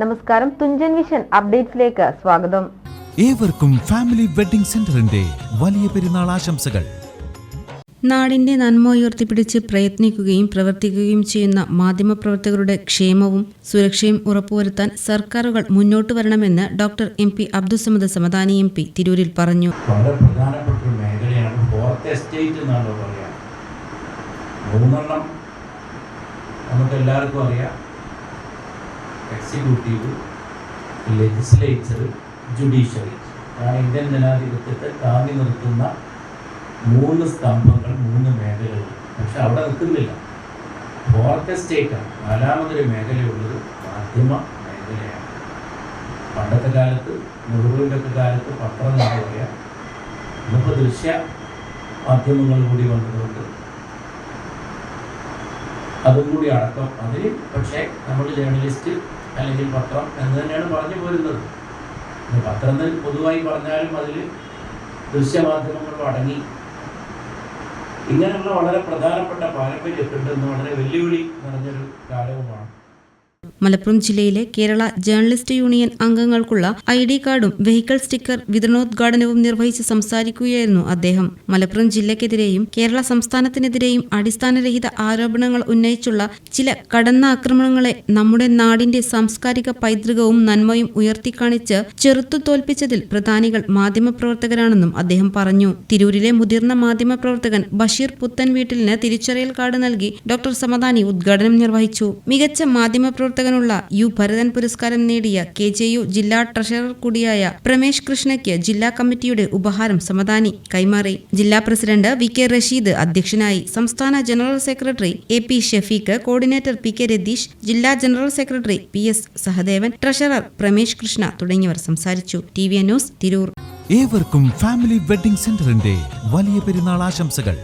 നമസ്കാരം തുഞ്ചൻ വിഷൻ അപ്ഡേറ്റ്സിലേക്ക് സ്വാഗതം. ഏവർക്കും ഫാമിലി വെഡിംഗ് സെന്ററിന്റെ വലിയ പെരുന്നാൾ ആശംസകൾ. നാടിന്റെ നന്മ ഉയർത്തിപ്പിടിച്ച് പ്രയത്നിക്കുകയും പ്രവർത്തിക്കുകയും ചെയ്യുന്ന മാധ്യമപ്രവർത്തകരുടെ ക്ഷേമവും സുരക്ഷയും ഉറപ്പുവരുത്താൻ സർക്കാരുകൾ മുന്നോട്ട് വരണമെന്ന് doctor M P Abdussamad Samadani M P തിരൂരിൽ പറഞ്ഞു. വളരെ പ്രധാനപ്പെട്ട ഒരു മേഖലയാണ് ഫോർത്ത് എസ്റ്റേറ്റ് എന്നാണ് പറയുക. മൂന്നെണ്ണം നമുക്ക് എല്ലാവർക്കും അറിയാം. എക്സിക്യൂട്ടീവ് ലെജിസ്ലേച്ചർ ജുഡീഷ്യറി ഇന്ത്യൻ ജനാധിപത്യത്തെ താങ്ങി നിർത്തുന്ന മൂന്ന് സ്തംഭങ്ങൾ മൂന്ന് മേഖലകൾ. പക്ഷെ അവിടെ നിൽക്കുന്നില്ല. ഫോർത്ത് എസ്റ്റേറ്റാണ് നാലാമതൊരു മേഖലയുള്ളത് മാധ്യമ മേഖലയാണ്. പണ്ടത്തെ കാലത്ത് നെഹ്റുവിന്റെ ഒക്കെ കാലത്ത് പത്രം എന്ന് പറയാം. ഇന്നിപ്പോൾ ദൃശ്യ മാധ്യമങ്ങൾ കൂടി വന്നതുകൊണ്ട് അതും കൂടി അടക്കം അതിൽ പക്ഷേ നമ്മൾ ജേർണലിസ്റ്റ് അല്ലെങ്കിൽ പത്രം എന്ന് തന്നെയാണ് പറഞ്ഞു പോരുന്നത്. പത്രം പൊതുവായി പറഞ്ഞാലും അതിൽ ദൃശ്യമാധ്യമങ്ങളും അടങ്ങി. ഇങ്ങനെയുള്ള വളരെ പ്രധാനപ്പെട്ട പാരമ്പര്യത്തിൽ ഉണ്ടെന്ന് വളരെ വെല്ലുവിളി നിറഞ്ഞൊരു കാലവുമാണ്. മലപ്പുറം ജില്ലയിലെ കേരള ജേർണലിസ്റ്റ് യൂണിയൻ അംഗങ്ങൾക്കുള്ള ഐ ഡി കാർഡും വെഹിക്കിൾ സ്റ്റിക്കർ വിതരണോദ്ഘാടനവും നിർവഹിച്ച് സംസാരിക്കുകയായിരുന്നു അദ്ദേഹം. മലപ്പുറം ജില്ലയ്ക്കെതിരെയും കേരള സംസ്ഥാനത്തിനെതിരെയും അടിസ്ഥാനരഹിത ആരോപണങ്ങൾ ഉന്നയിച്ചുള്ള ചില കടന്നാക്രമണങ്ങളെ നമ്മുടെ നാടിന്റെ സാംസ്കാരിക പൈതൃകവും നന്മയും ഉയർത്തിക്കാണിച്ച് ചെറുത്തു തോൽപ്പിച്ചതിൽ പ്രധാനികൾ മാധ്യമപ്രവർത്തകരാണെന്നും അദ്ദേഹം പറഞ്ഞു. തിരൂരിലെ മുതിർന്ന മാധ്യമപ്രവർത്തകൻ ബഷീർ പുത്തൻ വീട്ടിലിന് തിരിച്ചറിയൽ കാർഡ് നൽകി ഡോക്ടർ സമദാനി ഉദ്ഘാടനം നിർവഹിച്ചു. മികച്ച മാധ്യമപ്രവർത്തകനുള്ള യു ഭരതൻ പുരസ്കാരം നേടിയ കെ ജെ യു ജില്ലാ ട്രഷറർ കൂടിയായ പ്രമേഷ് കൃഷ്ണയ്ക്ക് ജില്ലാ കമ്മിറ്റിയുടെ ഉപഹാരം സമദാനി കൈമാറി. ജില്ലാ പ്രസിഡന്റ് വി കെ റഷീദ് അധ്യക്ഷനായി സംസ്ഥാന general secretary A P Shefeeq coordinator P K Ratheesh ജില്ലാ general secretary P S Sahadevan treasurer Pramesh Krishna തുടങ്ങിയവർ സംസാരിച്ചു. T V news Tirur. ഏവർക്കും ഫാമിലി വെഡിംഗ് സെന്ററിന്റെ വലിയ പെരുന്നാൾ ആശംസകൾ.